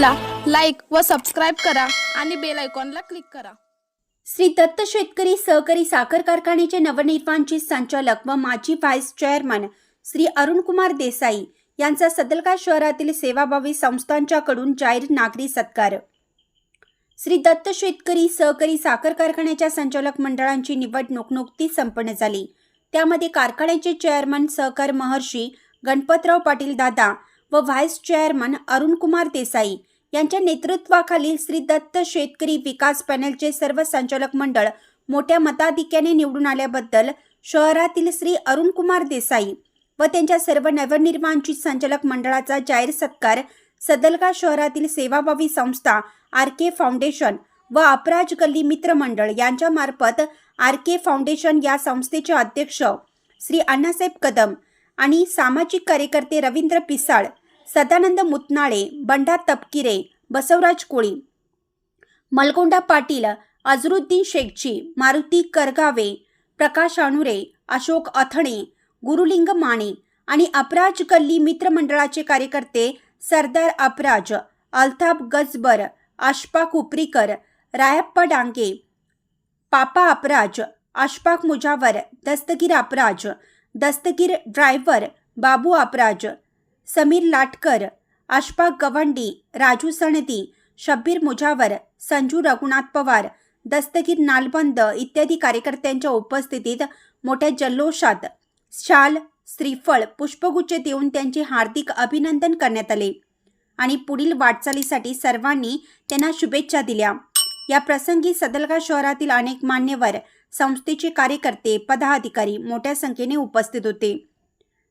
व सबस्क्राईब करा आणि बेल आयकॉनला क्लिक करा. श्री दत्त शेतकरी सहकारी साखर कारखान्याचे नवनिर्माणचे संचालक व माजी व्हाईस चेअरमन श्री अरुणकुमार देसाई यांचा सदलका शहरातील सेवाभावी संस्थांच्याकडून जाहीर नागरी सत्कार. श्री दत्त शेतकरी सहकारी साखर कारखान्याच्या संचालक मंडळांची निवडणूक नुकतीच संपन्न झाली. त्यामध्ये कारखान्याचे चेअरमन सहकार महर्षी गणपतराव पाटील दादा व व्हाईस चेअरमन अरुणकुमार देसाई यांच्या नेतृत्वाखालील श्री दत्त शेतकरी विकास पॅनलचे सर्व संचालक मंडळ मोठ्या मताधिक्याने निवडून आल्याबद्दल शहरातील श्री अरुणकुमार देसाई व त्यांच्या सर्व नवनिर्माणची संचालक मंडळाचा जाहीर सत्कार सदलगा शहरातील सेवाभावी संस्था आर के फाउंडेशन व अपराज गल्ली मित्र मंडळ यांच्यामार्फत आर के फाउंडेशन या संस्थेचे अध्यक्ष श्री अण्णासाहेब कदम आणि सामाजिक कार्यकर्ते रवींद्र पिसाळ सदानंद मुतनाळे बंडा तपकिरे बसवराज कोळी. मलगोंडा पाटील अझरुद्दीन शेखजी मारुती करगावे प्रकाश अणुरे अशोक अथणे गुरुलिंग माने आणि अपराज गल्ली मित्रमंडळाचे कार्यकर्ते सरदार अपराज अल्ताफ गजबर आशपाक उपरीकर रायप्पा डांगे पापा अपराज आशपाक मुजावर दस्तगीर अपराज दस्तगीर ड्रायव्हर बाबू अपराज समीर लाटकर अशफाक गवंडी राजू सणदी शब्बीर मुजावर संजू रघुनाथ पवार दस्तगीर नालबंद इत्यादी कार्यकर्त्यांच्या उपस्थितीत मोठ्या जल्लोषात शाल श्रीफळ पुष्पगुच्छ देऊन त्यांचे हार्दिक अभिनंदन करण्यात आले आणि पुढील वाटचालीसाठी सर्वांनी त्यांना शुभेच्छा दिल्या. या प्रसंगी सदलगा शहरातील अनेक मान्यवर संस्थेचे कार्यकर्ते पदाधिकारी मोठ्या संख्येने उपस्थित होते.